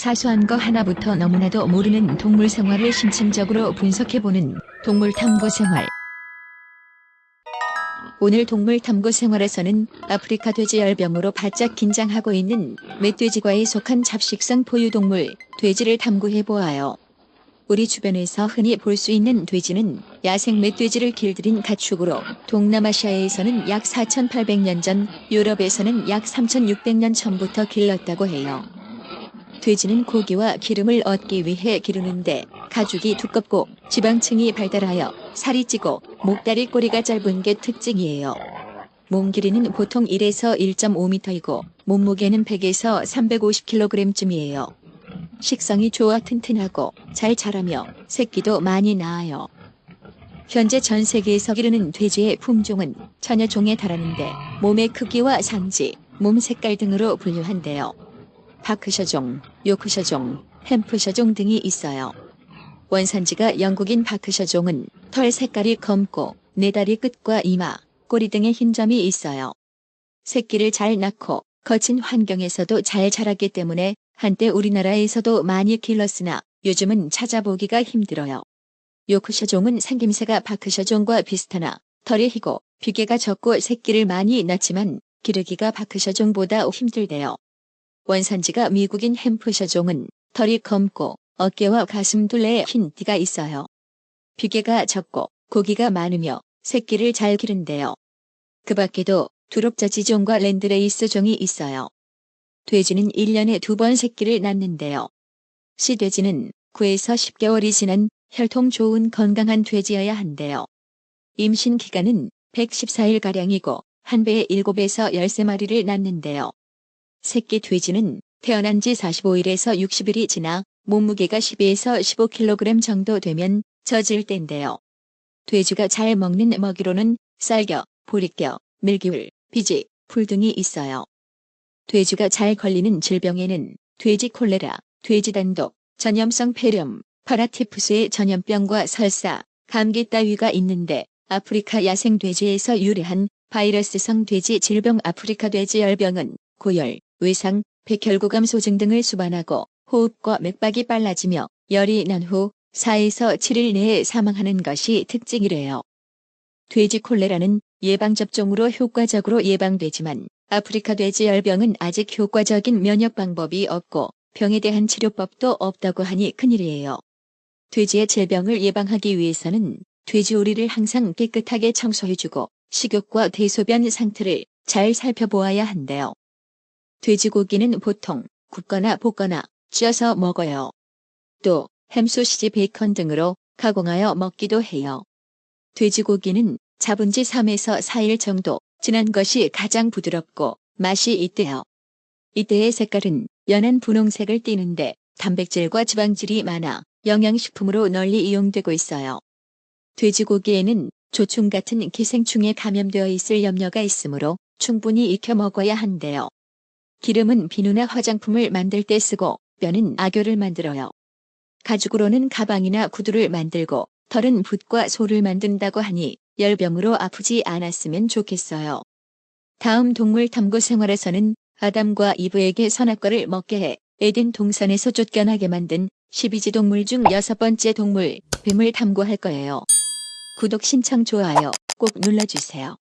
사소한 거 하나부터 너무나도 모르는 동물 생활을 심층적으로 분석해보는 동물 탐구 생활. 오늘 동물 탐구 생활에서는 아프리카 돼지 열병으로 바짝 긴장하고 있는 멧돼지과에 속한 잡식성 포유동물 돼지를 탐구해 보아요. 우리 주변에서 흔히 볼 수 있는 돼지는 야생 멧돼지를 길들인 가축으로 동남아시아에서는 약 4,800년 전, 유럽에서는 약 3,600년 전부터 길렀다고 해요. 돼지는 고기와 기름을 얻기 위해 기르는데 가죽이 두껍고 지방층이 발달하여 살이 찌고 목다리 꼬리가 짧은 게 특징이에요. 몸 길이는 보통 1에서 1.5m이고 몸무게는 100에서 350kg쯤이에요. 식성이 좋아 튼튼하고 잘 자라며 새끼도 많이 낳아요. 현재 전 세계에서 기르는 돼지의 품종은 천여 종에 달하는데 몸의 크기와 상지, 몸 색깔 등으로 분류한대요. 바크셔종, 요크셔종, 햄프셔종 등이 있어요. 원산지가 영국인 바크셔종은 털 색깔이 검고 네 다리 끝과 이마, 꼬리 등에 흰 점이 있어요. 새끼를 잘 낳고 거친 환경에서도 잘 자랐기 때문에 한때 우리나라에서도 많이 길렀으나 요즘은 찾아보기가 힘들어요. 요크셔종은 생김새가 바크셔종과 비슷하나 털이 희고 비계가 적고 새끼를 많이 낳지만 기르기가 바크셔종보다 힘들대요. 원산지가 미국인 햄프셔종은 털이 검고 어깨와 가슴 둘레에 흰 띠가 있어요. 비계가 적고 고기가 많으며 새끼를 잘 기른대요. 그 밖에도 두롭자지종과 랜드레이스종이 있어요. 돼지는 1년에 두 번 새끼를 낳는데요. 시돼지는 9에서 10개월이 지난 혈통 좋은 건강한 돼지여야 한대요. 임신 기간은 114일가량이고 한 배에 7에서 13마리를 낳는데요. 새끼 돼지는 태어난 지 45일에서 60일이 지나 몸무게가 12에서 15kg 정도 되면 젖을 땐데요. 돼지가 잘 먹는 먹이로는 쌀겨, 보리겨, 밀기울, 비지, 풀 등이 있어요. 돼지가 잘 걸리는 질병에는 돼지 콜레라, 돼지 단독, 전염성 폐렴, 파라티푸스의 전염병과 설사, 감기 따위가 있는데 아프리카 야생 돼지에서 유래한 바이러스성 돼지 질병 아프리카 돼지 열병은 고열, 외상, 백혈구감 소증 등을 수반하고 호흡과 맥박이 빨라지며 열이 난 후 4에서 7일 내에 사망하는 것이 특징이래요. 돼지 콜레라는 예방접종으로 효과적으로 예방되지만 아프리카 돼지 열병은 아직 효과적인 면역 방법이 없고 병에 대한 치료법도 없다고 하니 큰일이에요. 돼지의 질병을 예방하기 위해서는 돼지우리를 항상 깨끗하게 청소해주고 식욕과 대소변 상태를 잘 살펴보아야 한대요. 돼지고기는 보통 굽거나 볶거나 쪄서 먹어요. 또 햄, 소시지, 베이컨 등으로 가공하여 먹기도 해요. 돼지고기는 잡은 지 3에서 4일 정도 지난 것이 가장 부드럽고 맛이 있대요. 이때의 색깔은 연한 분홍색을 띠는데 단백질과 지방질이 많아 영양식품으로 널리 이용되고 있어요. 돼지고기에는 조충 같은 기생충에 감염되어 있을 염려가 있으므로 충분히 익혀 먹어야 한대요. 기름은 비누나 화장품을 만들 때 쓰고 뼈는 악교를 만들어요. 가죽으로는 가방이나 구두를 만들고 털은 붓과 소를 만든다고 하니 열병으로 아프지 않았으면 좋겠어요. 다음 동물 탐구 생활에서는 아담과 이브에게 선악과를 먹게 해 에덴 동산에서 쫓겨나게 만든 12지 동물 중 여섯 번째 동물, 뱀을 탐구할 거예요. 구독, 신청, 좋아요 꼭 눌러주세요.